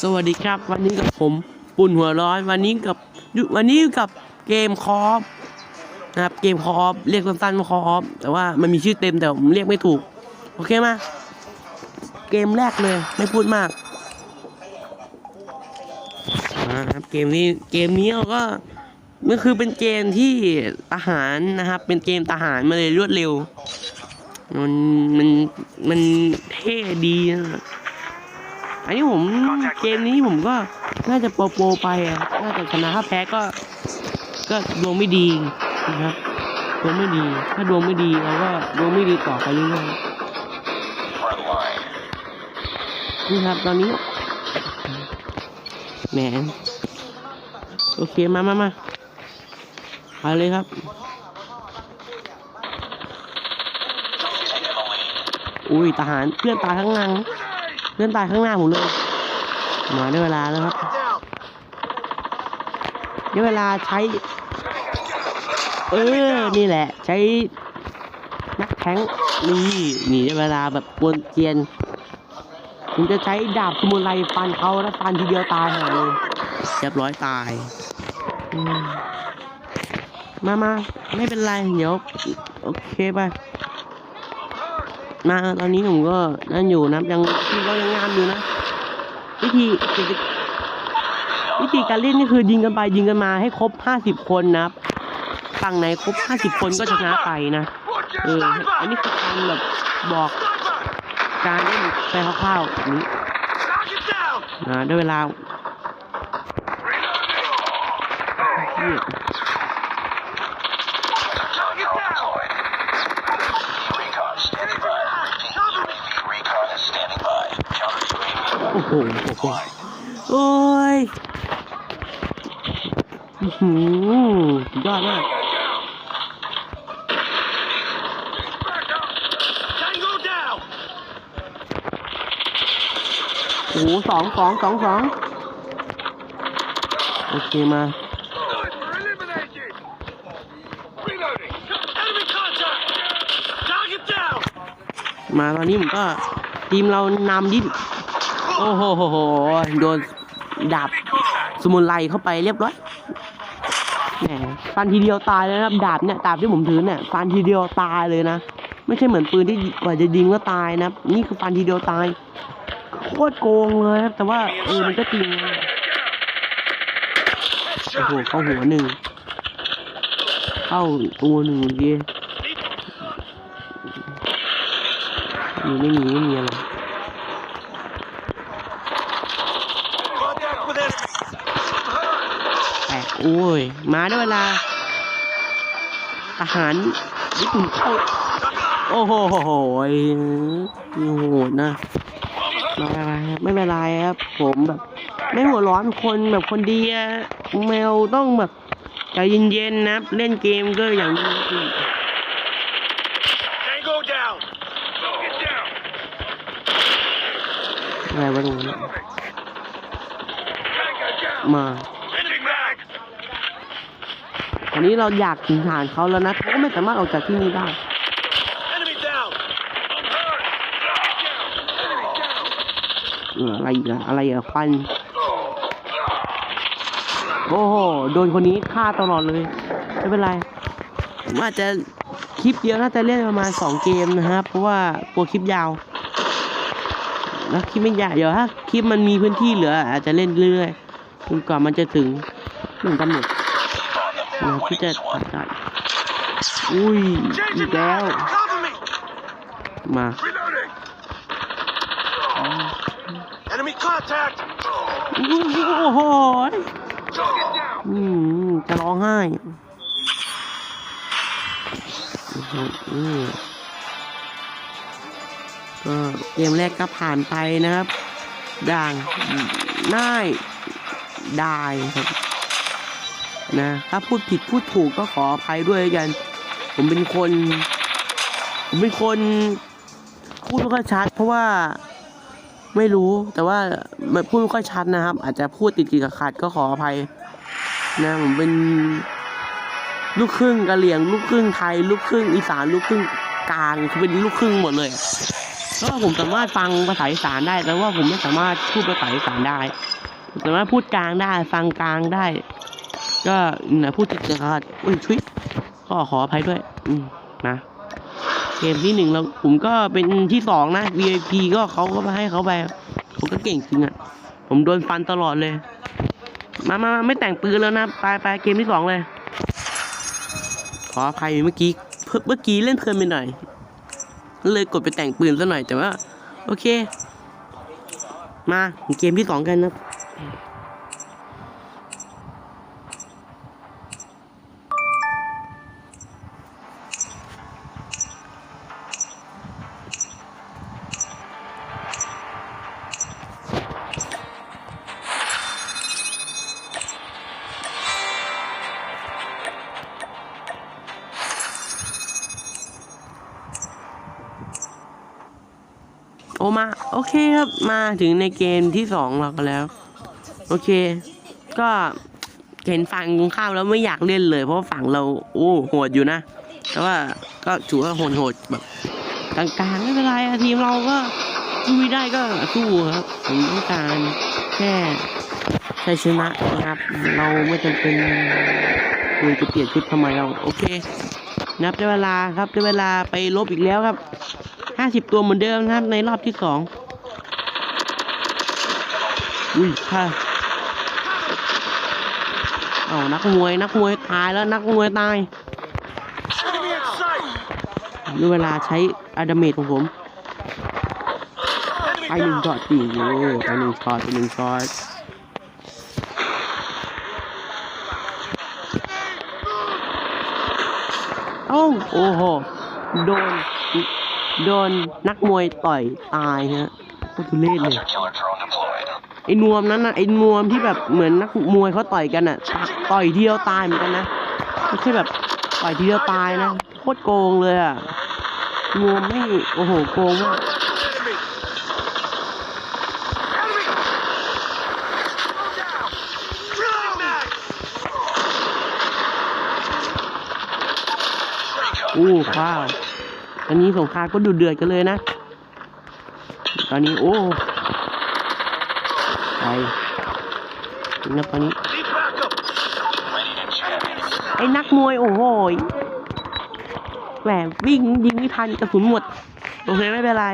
สวัสดีครับ วันนี้กับผมปุ่นหัวร้อนวันนี้กับวันนี้กับเกมคอฟนะครับเกมคอฟเรียกสั้นๆว่าคอฟแต่ว่ามันมีชื่อเต็มแต่ผมเรียกไม่ถูก โอเคมาเกมแรกเลยไม่พูดมากนะครับเกมนี้เกมนี้เราก็มันคือเป็นเกมที่ทหารนะครับ เป็นเกมทหารมาเลยรวดเร็ว มันมันมันเท่ดีนะ อันนี้ผมเกมนี้ผมก็น่าจะโปรโปรไปอะน่าจะชนะถ้าแพ้ก็ ก็ดวงไม่ดีนะครับดวงไม่ดี ถ้าดวงไม่ดีเราก็ดวงไม่ดีต่อไปเรื่อยๆนี่ครับตอนนี้แหมโอเคมามามาไปเลยครับอุ้ยทหารเพื่อนตายข้างหลัง เพื่อนตายข้างหน้าผมเลยมาได้เวลาแล้วครับได้เวลาใช้ เออ นี่แหละ ใช้นักแท้งนี่นี่ได้เวลาแบบกวนเกียนผมจะใช้ดาบสมุไรฟันเขาแล้วฟันทีเดียวตายหาเลยเรียบร้อยตายมมามาไม่เป็นไร เดี๋ยว โอเคไป มาตอนนี้ผมก็นั่นอยู่นะยังที่ก็ยังงามอยู่นะ วิธีวิธีการเล่นนี่คือยิงกันไปยิงกันมาให้ครบห้าสิบคนนะครับฝั่งไหนครบห้าสิบคนก็ชนะไปนะเอออันนี้คือการแบบบอกการเล่นไปคร่าวๆแบบนี้นะได้เวลาเหี้ย โอ้โหโอ้โหโอ้ยอื้อหือสุดยอดมาก Tango down! โอ้โหสองสองสองสองโอเคมา Eliminated! Reloading! Enemy contact! Target down! มาตอนนี้ผมก็ทีมเรานำดิ้น โอ้โหโหโหโดนดาบสมุนไลเข้าไปเรียบร้อยแหมฟันทีเดียวตายเลยนะครับ ดาบเนี่ยดาบที่ผมถือเนี่ยฟันทีเดียวตายเลยนะ ไม่ใช่เหมือนปืนที่กว่าจะยิงก็ตายนะ นี่คือฟันทีเดียวตาย โคตรโกงเลยครับ แต่ว่าเออมันก็จริงโอ้โหเข้าหัวหนึ่งเข้าตัวหนึ่งเมื่อกี้มีไม่มีไม่มีอะไร Contact with enemy! แตก โอ้ย มาได้เวลา ทหารญี่ปุ่นเข้า โอ้โหโหโหยโอ้โหดนะไม่เป็นไรครับไม่เป็นไรครับ ผมแบบ ไม่หัวร้อนคนแบบคนดีอะแมวต้องแบบใจเย็นๆนะครับเล่นเกมก็อย่างนี้ Tango down! Get down! อะไรวะตรงนี้ Tango down! มา Enemy mag! อันนี้เราอยากถึงฐานเขาแล้วนะเขาก็ไม่สามารถออกจากที่นี่ได้ Enemy down! I'm hurt! Get down! Enemy down! เอออะไรอีกอะอะไรอะฟันโอ้โหโดนคนนี้ฆ่าตลอดเลย ไม่เป็นไรผมอาจจะคลิปเดียวน่าจะเล่นประมาณสองเกมนะครับ เพราะว่ากลัวคลิปยาวแล้วคลิปไม่ยาวเดี๋ยวถ้าคลิปมันมีพื้นที่เหลือ อาจจะเล่นเรื่อยๆจนกว่ามันจะถึงหนึ่งกำหนด นะครับที่จะถ่ายได้อุ้ยอี Changing กแล้ว mag! Cover me! มา Reloading! Enemy contact! โอ้โห Get down! อืมจะร้องไห้โอ้โหอืมก็เกมแรกก็ผ่านไปนะครับอย่างง่ายได้ครับ นะ ถ้าพูดผิดพูดถูกก็ขออภัยด้วยกัน ผมเป็นคน ผมเป็นคน พูดไม่ค่อยชัด เพราะว่าไม่รู้แต่ว่าพูดไม่ค่อยชัดนะครับ อาจจะพูดติดๆขัดก็ขออภัย นะผมเป็นลูกครึ่งกะเหรี่ยง ลูกครึ่งไทย ลูกครึ่งอีสาน ลูกครึ่งกลางคือเป็นลูกครึ่งหมดเลยเพราะว่าผมสามารถฟังภาษาอีสานได้แต่ว่าผมไม่สามารถพูดภาษาอีสานได้สามารถพูดกลางได้ ฟังกลางได้ ก็นะพูดติดกันอุ้ยชุยก็ขออภัยด้วย อืมนะเกมที่หนึ่งเราผมก็เป็นที่สองนะ VIP ก็เขาก็มาให้เขาไปผมก็เก่งจริงอะ่ะ ผมโดนฟันตลอดเลยมามามาไม่แต่งปืนแล้วนะไปไปเกมที่สองเลย ขออภัยเมื่อกี้เมื่อกี้เล่นเพลินไปหน่อยเลยกดไปแต่งปืนซะหน่อยแต่ว่า โอเค มาเกมที่สองกันนะ โอเคครับมาถึงในเกมที่สองเรากันแล้ว โอเค ก็เห็นฝั่งตรงข้ามแล้วไม่อยากเล่นเลย เพราะฝั่งเราโอ้โหดอยู่นะ แต่ว่าก็ถือว่าโหดโหดๆแบบกลางๆไม่เป็นไรทีมเราก็สู้ได้ก็สู้ครับผมต้องการแค่ชัยชนะนะครับ เราไม่จำเป็นควรจะเปลี่ยนชุดทำไมเราโอเค นับได้เวลาครับได้เวลาไปลบอีกแล้วครับห้าสิบตัวเหมือนเดิมนะครับในรอบที่สอง อุ้ยค่ะเอานักมวยนักมวยตายแล้วนักมวยตาย Enemy in sight. ด้วยเวลาใช้อะดาเมจของผมไปหนึ่งช็อตสี่โอ้ไปหนึ่งช็อตไปหนึ่งช็อตเอ้าโอ้โหโดนโดนนักมวยต่อยตายฮะโคตรทุเรศเลย ไอ้นวมนั้นนะไอ้นวมที่แบบเหมือนนักมวยเขาต่อยกันอะตะต่อยเดียวตายเหมือนกันนะไม่ใช่แบบต่อยเดียวตายนะโคตรโกงเลยอะนวมไม่โอ้โหโกงมากอู้ข้าวตอนนี้สงครามก็ดูเดือดกันเลยนะ ตอนนี้โอ้ ไปถึงแล้วตอนนี้ Need backup. Ready to jam. ไอ้นักมวยโอ้โหแหมวิ่งยิงไม่ทันกระสุนหมดโอเคไม่เป็นไร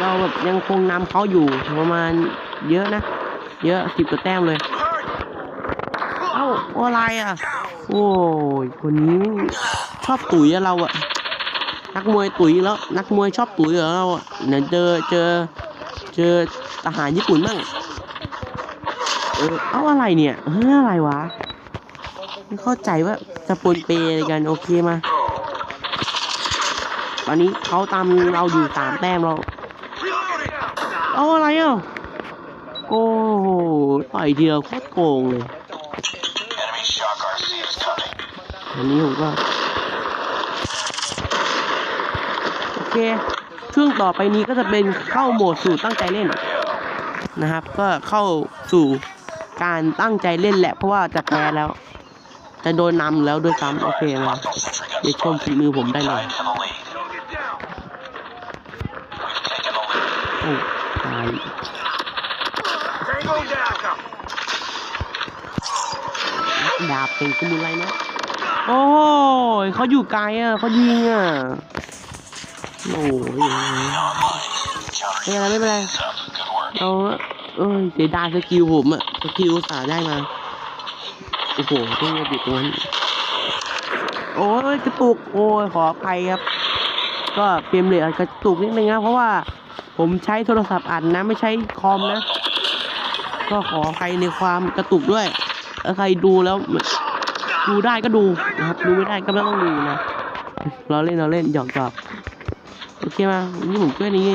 เราแบบยังคงนำเขาอยู่ประมาณเยอะนะ เยอะสิบกว่าแต้มเลยเอ้าอะไรอะ โอ้ยคนนี้ชอบตุ๋ยเราอะนักมวยตุ๋ยแล้ว นักมวยชอบตุ๋ยเหรอเราอะเดี๋ยวเจอเจอเจอทหารญี่ปุ่นบ้าง เออเอาอะไรเนี่ยเฮ้ยอะไรวะไม่เข้าใจว่าจะปนเปรกันโอเคมาตอนนี้เขาตามเราอยู่สามแต้มเราเอาอะไรอะโอ้โหต่อยเดียวโคตรโกงเลยอันนี้ผมก็โอเคช่วงต่อไปนี้ก็จะเป็นเข้าโหมดสู่ตั้งใจเล่นนะครับ ก็เข้าสู่ การตั้งใจเล่นแหละ เพราะว่าจะแพ้แล้ว จะโดนนำแล้วด้วยซ้ำโอเคมาเดี๋ยวชมฝีมือผมได้เลยโอ้ตายดาบเป็นสมุไรนะ โอ้ยเขาอยู่ไกลอะเขายิงอะโอ้ยไม่เป็นไรไม่เป็นไรเอาเอ้ยเสียดายสกิลผมอะ สกิลสาได้มา โอ้โหต้องมาอยู่ตรงนั้นโอ้ยกระตุกโอ้ยขออภัยครับ ก็เฟรมเรทอาจจะกระตุกนิดนึงนะเพราะว่าผมใช้โทรศัพท์อัดนนะ ไม่ใช้คอมนะ ก็ขออภัยในความกระตุกด้วยถ้าใครดูแล้วดูได้ก็ดูนะครับดูไม่ได้ก็ไม่ต้องดูนะเราเล่นเราเล่นหยอกหยอกโอเคมานี่ผมช่วยนี้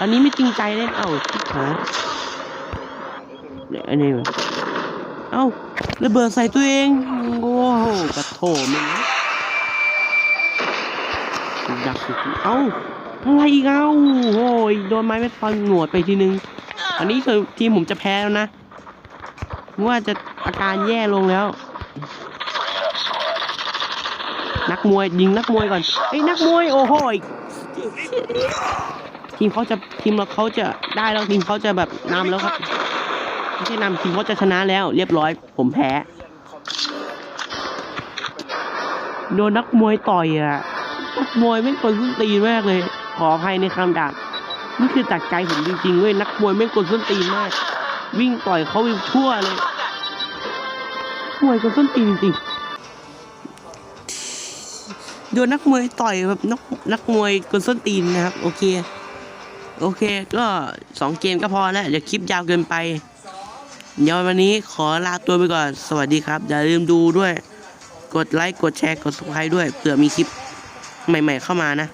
อันนี้ไม่จริงใจเล่นเอ้าชิบหา เนี่ยอันนี้เอ้าระเบิดใส่ตัวเองโอ้โหกระโถมงดักเอ้าอะไรอีกเอ้าโอ้ยโดนไม้เม็ดฟันหนวดไปทีนึง อันนี้คือทีมผมจะแพ้แล้วนะว่าจะอาการแย่ลงแล้ว นักมวยยิงนักมวยก่อนไอ้ยนักมวยโอ้โหทีมเขาจะทีมเราเขาจะได้แล้วทีมเขาจะแบบนำแล้วครับ ไม่ใช่นำทีมเขาจะชนะแล้ว เรียบร้อย ผมแพ้ โดนนักมวยต่อยอะนักมวยไม่งกลส้นตีนมากเลย ขออภัยในคำด่านี่คือจากใจผมจริงๆเว้ยนักมวยไม่กลส้นตีนมาก วิ่งต่อยเขาไปทั่วเลยมวยกลส้นตีนจริงโดนนักมวยต่อยแบบนักนักมวยกลส้นตีนนะครับ โอเค โอเค ก็สองเกมก็พอแล้วเดี๋ยวคลิปยาวเกินไป เดี๋ยววันนี้ขอลาตัวไปก่อน สวัสดีครับ อย่าลืมดูด้วย กดไลค์ กดแชร์ กด subscribe ด้วย เผื่อมีคลิปใหม่ ๆ เข้ามานะ